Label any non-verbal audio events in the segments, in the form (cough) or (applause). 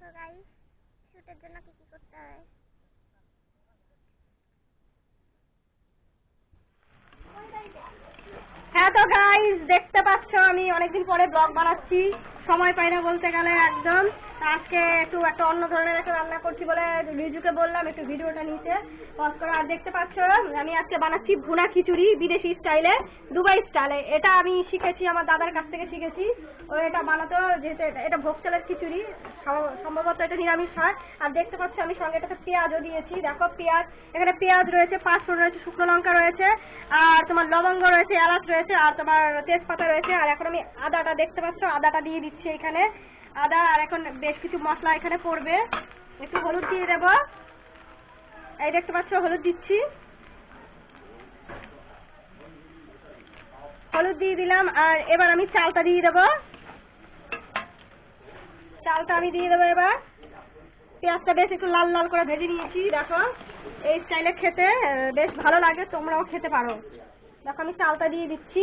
দেখো গাইস শুটের জন্য কি কি করতে হয় হ্যাঁ তো গাইস দেখতে পাচ্ছ, আমি অনেকদিন পরে ব্লগ বানাচ্ছি। সময় পাই না বলতে গেলে একদম। আজকে একটু একটা অন্য ধরনের একটা রান্না করছি বলে রিজুকে বললাম, একটু ভিডিওটা নিতে পজ করে। আর দেখতে পাচ্ছ, আমি আজকে বানাচ্ছি ভুনা খিচুড়ি বিদেশি স্টাইলে, দুবাই স্টাইলে। এটা আমি শিখেছি, আমার দাদার কাছ থেকে শিখেছি। ও এটা বানাতো, যেহেতু এটা- ভোগ চালের খিচুড়ি সম- সম্ভবত এটা নিরামিষ হয়। আর দেখতে পাচ্ছ, আমি সঙ্গে এটাতে পেঁয়াজও দিয়েছি। দেখো, পেঁয়াজ, এখানে পেঁয়াজ রয়েছে, পাঁচফোড়ন রয়েছে, শুকনো লঙ্কা রয়েছে, আর তোমার লবঙ্গ রয়েছে, এলাচ রয়েছে, আর তোমার তেজপাতা রয়েছে। আর এখন আমি আদাটা, দেখতে পাচ্ছ, আদাটা দিয়ে দিচ্ছি এখানে। আদা, আর এখন বেশ কিছু মশলা এখানে পড়বে। একটু হলুদ দিয়ে দেবো। এই দেখতে পাচ্ছ, হলুদ দিচ্ছি। হলুদ দিয়ে দিলাম, আর এবার আমি চালটা দিয়ে দেবো। চালটা আমি দিয়ে দেবো এবার। পেঁয়াজটা বেশ একটু লাল লাল করে ভেজে নিয়েছি, দেখো। এই স্টাইলে খেতে বেশ ভালো লাগে, তোমরাও খেতে পারো। দেখো, আমি চালটা দিয়ে দিচ্ছি।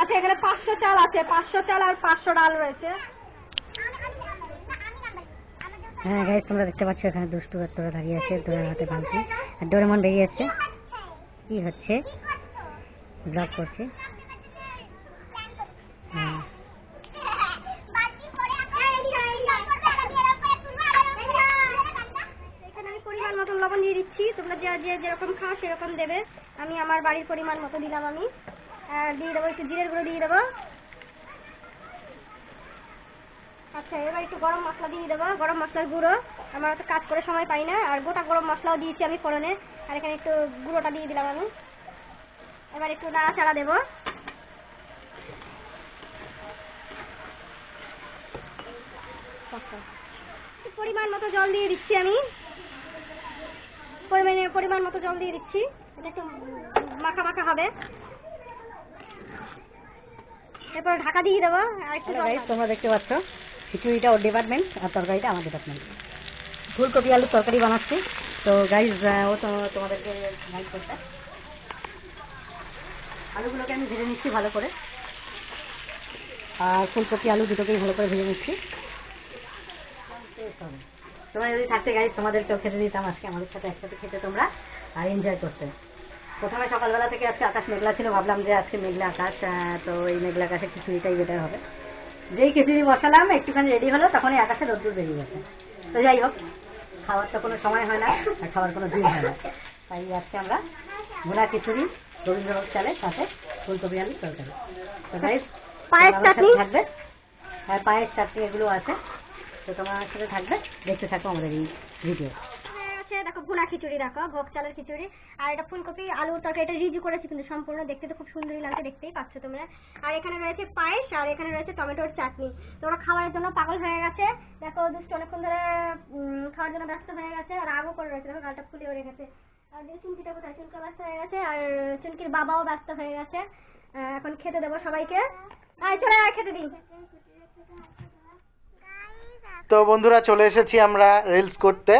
আচ্ছা এখানে পাঁচশো চাল আছে পাঁচশো চাল আর পাঁচশো ডাল রয়েছে। হ্যাঁ গাইজ তোমরা দেখতে পাচ্ছ এখানে দুষ্টু বাচ্চারা দাঁড়িয়ে আছে ডোরের হাতে বালতি আর ডোরেমন বেরিয়ে যাচ্ছে কি হচ্ছে? ব্লগ করছে। হ্যাঁ। এখানে আমি পরিমাণ মতো লবণ দিয়ে দিচ্ছি। তোমরা যে যে যেরকম খাও সেরকম দেবে। আমি আমার বাড়ির পরিমাণ মতো দিলাম আমি। দিয়ে দেবো, একটু জিরের গুঁড়ো দিয়ে দেবো। আচ্ছা এবার একটু গরম মশলা দিয়ে দেবো, গরম মশলার গুঁড়ো। আমার তো কাজ করে সময় পাই না, আর গোটা গরম মশলাও দিয়েছি আমি ফোড়নে। আর এখানে একটু গুঁড়োটা দিয়ে দিলাম আমি। এবার একটু নাড়াচাড়া দেবো। পরিমাণ মতো জল দিয়ে দিচ্ছি আমি। পরিমাণ মতো জল দিয়ে দিচ্ছি। এটা একটু মাখা মাখা হবে। এরপর ঢাকা দিয়ে দেবো। তোমরা দেখতে পাচ্ছ খিচুড়িটা ওর ডিপার্টমেন্ট আর তরকারিটা আমার ডিপার্টমেন্ট ফুলকপি আলুর তরকারি বানাচ্ছি। তো গাইজ ও তো তোমাদেরকে গাইড করতে আলুগুলোকে আমি ভেজে নিচ্ছি ভালো করে। আর ফুলকপি আলু দুটোকেই ভালো করে ভেজে নিচ্ছি। তোমরা যদি থাকতে গাইজ তোমাদেরকেও খেতে দিতাম আজকে আমাদের সাথে একসাথে খেতে তোমরা আর এনজয় করতে। প্রথমে সকালবেলা থেকে আজকে আকাশ মেঘলা ছিল ভাবলাম যে আজকে মেঘলা আকাশ তো এই মেঘলা আকাশে খিচুড়িটাই বেটার হবে। যেই খিচুড়ি বসালাম একটুখানি রেডি হলো তখনই আকাশে রোদ্দুর বেরিয়ে গেছে। তো যাই হোক খাওয়ার তো কোনো সময় হয় না আর খাওয়ার কোনো দিন হয় না। তাই আজকে আমরা ভোলা খিচুড়ি রবীন্দ্রভোগ চালের সাথে ফুলকপি আলুর তরকারি। তো গাইজ পায়েস চাটনি? থাকবে। হ্যাঁ পায়ের চাটনি এগুলো আছে। তো তোমার সাথে থাকবে দেখতে থাকো আমাদের এই ভিডিও গেছে দেখো ভুনা খিচুড়ি দেখো, ভোগ চালের খিচুড়ি, আর এটা ফুলকপি, আলুর তরকারি, এটা রিজু করেছি কিন্তু সম্পূর্ণ, দেখতে তো খুব সুন্দরই লাগছে, দেখতেই পাচ্ছ তোমরা। আর এখানে রয়েছে পায়েস, আর এখানে রয়েছে টমেটোর চাটনি। তোমরা খাওয়ার জন্য পাগল হয়ে গেছে। দেখো, দুষ্ট অনেকক্ষণ ধরে খাওয়ার জন্য ব্যস্ত হয়ে গেছে, আর আগও করে রয়েছে, দেখো, গালটা ফুলেও রেখেছে। আর দিয়ে চুমকিটা কোথায়? চুমকা ব্যস্ত হয়ে গেছে, আর চুমকির বাবাও ব্যস্ত হয়ে গেছে। এখন খেতে দেবো সবাইকে। আর চলে খেতে দিই। তো বন্ধুরা, চলে এসেছি আমরা রিলস করতে।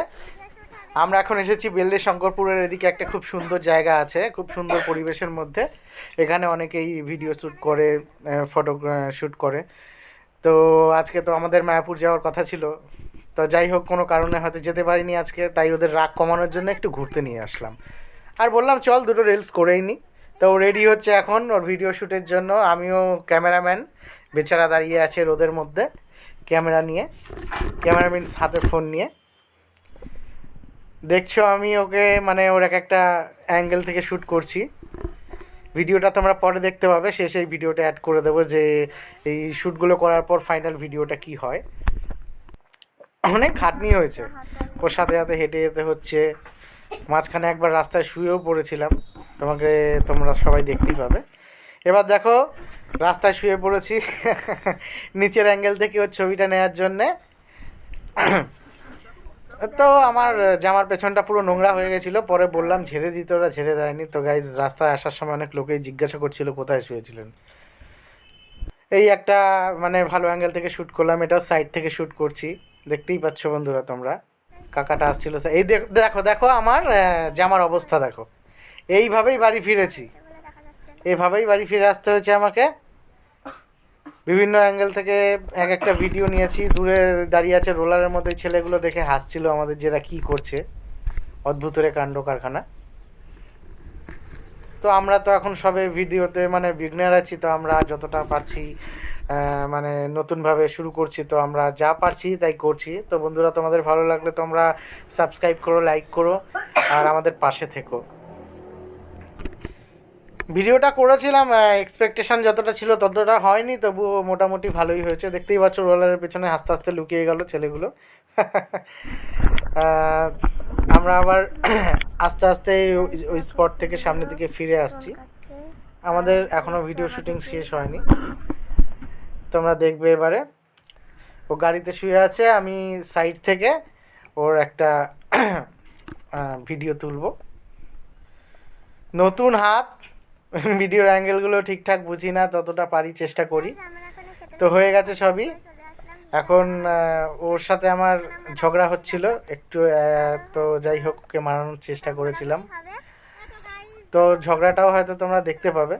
আমরা এখন এসেছি বেল্লে শঙ্করপুরের এদিকে একটা খুব সুন্দর জায়গা আছে, খুব সুন্দর পরিবেশের মধ্যে। এখানে অনেকেই ভিডিও শ্যুট করে ফটো শ্যুট করে। তো আজকে তো আমাদের মায়াপুর যাওয়ার কথা ছিল। তো যাই হোক, কোনো কারণে হয়তো যেতে পারিনি আজকে, তাই ওদের রাগ কমানোর জন্য একটু ঘুরতে নিয়ে আসলাম। আর বললাম, চল দুটো রিলস করেই নি। তো রেডি হচ্ছে এখন ওর ভিডিও শ্যুটের জন্য। আমিও ক্যামেরাম্যান বেচারা দাঁড়িয়ে আছে রোদের মধ্যে ক্যামেরা নিয়ে। ক্যামেরাম্যান হাতে ফোন নিয়ে। দেখছ আমি ওকে মানে ওর এক একটা অ্যাঙ্গেল থেকে শ্যুট করছি। ভিডিওটা তোমরা পরে দেখতে পাবে শেষে এই ভিডিওটা অ্যাড করে দেবো যে এই শ্যুটগুলো করার পর ফাইনাল ভিডিওটা কি হয়। অনেক খাটনি হয়েছে। ওর সাথে সাথে হেঁটে যেতে হচ্ছে। মাঝখানে একবার রাস্তায় শুয়েও পড়েছিলাম। তোমাকে তোমরা সবাই দেখতেই পাবে। এবার দেখো, রাস্তায় শুয়ে পড়েছি। (laughs) নিচের অ্যাঙ্গেল থেকে ওর ছবিটা নেওয়ার জন্যে। তো আমার জামার পেছনটা পুরো নোংরা হয়ে গেছিল। পরে বললাম, ঝেড়ে দিতে, ওরা ঝেড়ে দেয়নি। তো গাইজ রাস্তায় আসার সময় অনেক লোকেই জিজ্ঞাসা করছিল, কোথায় শুয়েছিলেন? এই একটা মানে ভালো অ্যাঙ্গেল থেকে শ্যুট করলাম। এটাও সাইড থেকে শ্যুট করছি। দেখতেই পাচ্ছ বন্ধুরা তোমরা। কাকাটা আসছিল এই দেখ- দেখো আমার জামার অবস্থা দেখো। এইভাবেই বাড়ি ফিরেছি। এভাবেই বাড়ি ফিরে আসতে হয়েছে আমাকে। বিভিন্ন অ্যাঙ্গেল থেকে এক একটা ভিডিও নিয়েছি। দূরে দাঁড়িয়ে আছে রোলারের মধ্যে ছেলেগুলো দেখে হাসছিল আমাদের যেটা কী করছে। অদ্ভুতরে কাণ্ড কারখানা তো আমরা তো এখন সবে ভিডিওতে মানে বিঘ্নার আছি, তো আমরা যতটা পারছি মানে নতুনভাবে শুরু করছি, তো আমরা যা পারছি তাই করছি। তো বন্ধুরা, তোমাদের ভালো লাগলে তোমরা সাবস্ক্রাইব করো লাইক করো, আর আমাদের পাশে থেকো। ভিডিওটা করেছিলাম এক্সপেকটেশন যতটা ছিল ততটা হয়নি তবুও মোটামুটি ভালোই হয়েছে। দেখতেই পাচ্ছ রোলারের পেছনে আস্তে আস্তে লুকিয়ে গেল ছেলেগুলো। আমরা আবার আস্তে আস্তে ওই- স্পট থেকে সামনের দিকে ফিরে আসছি। আমাদের এখনও ভিডিও শুটিং শেষ হয়নি। তোমরা দেখবে এবারে। ও গাড়িতে শুয়ে আছে, আমি সাইড থেকে ওর একটা ভিডিও তুলবো। নতুন হাত। ভিডিওর অ্যাঙ্গেলগুলো ঠিকঠাক বুঝি না, ততটা পারি চেষ্টা করি। তো হয়ে গেছে সবই। এখন ওর সাথে আমার ঝগড়া হচ্ছিল, একটু তো যাই হোক, ওকে মানানোর চেষ্টা করেছিলাম। তো ঝগড়াটাও হয়তো তোমরা দেখতে পাবে।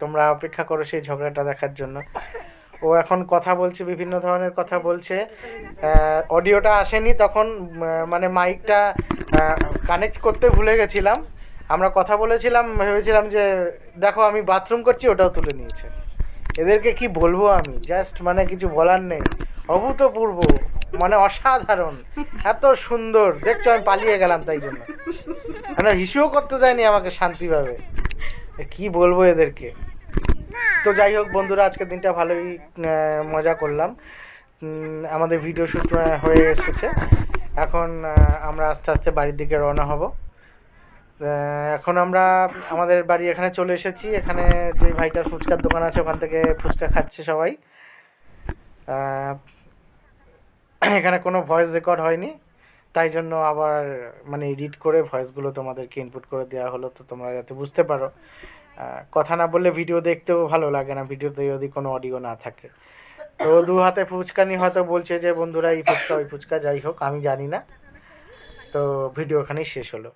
তোমরা অপেক্ষা করো সেই ঝগড়াটা দেখার জন্য। ও এখন কথা বলছে, বিভিন্ন ধরনের কথা বলছে। অডিওটা আসেনি তখন মানে মাইকটা কানেক্ট করতে ভুলে গেছিলাম। আমরা কথা বলেছিলাম, ভেবেছিলাম যে, দেখো আমি বাথরুম করছি, ওটাও তুলে নিয়েছে। এদেরকে কি বলব আমি? জাস্ট মানে কিছু বলার নেই। অভূতপূর্ব মানে অসাধারণ। এত সুন্দর। দেখছ, আমি পালিয়ে গেলাম তাই জন্য। মানে হিসুও করতে দেয়নি আমাকে শান্তিভাবে। কি বলব এদেরকে? তো যাই হোক বন্ধুরা, আজকের দিনটা ভালোই মজা করলাম। আমাদের ভিডিও শ্যুট হয়ে এসেছে। এখন আমরা আস্তে আস্তে বাড়ির দিকে রওনা হব। এখন আমরা আমাদের বাড়ি এখানে চলে এসেছি। এখানে যে ভাইটার ফুচকার দোকান আছে, ওখান থেকে ফুচকা খাচ্ছে সবাই। এখানে কোনো ভয়েস রেকর্ড হয়নি। তাই জন্য আবার মানে এডিট করে ভয়েসগুলো তোমাদেরকে ইনপুট করে দেওয়া হলো, তো তোমরা যাতে বুঝতে পারো। কথা না বললে ভিডিও দেখতেও ভালো লাগে না ভিডিওতে যদি কোনো অডিও না থাকে। তো দু হাতে ফুচকা নিয়ে হয়তো বলছে যে, বন্ধুরা, এই ফুচকা, ওই ফুচকা যাই হোক, আমি জানি না। তো ভিডিও এখানেই শেষ হলো।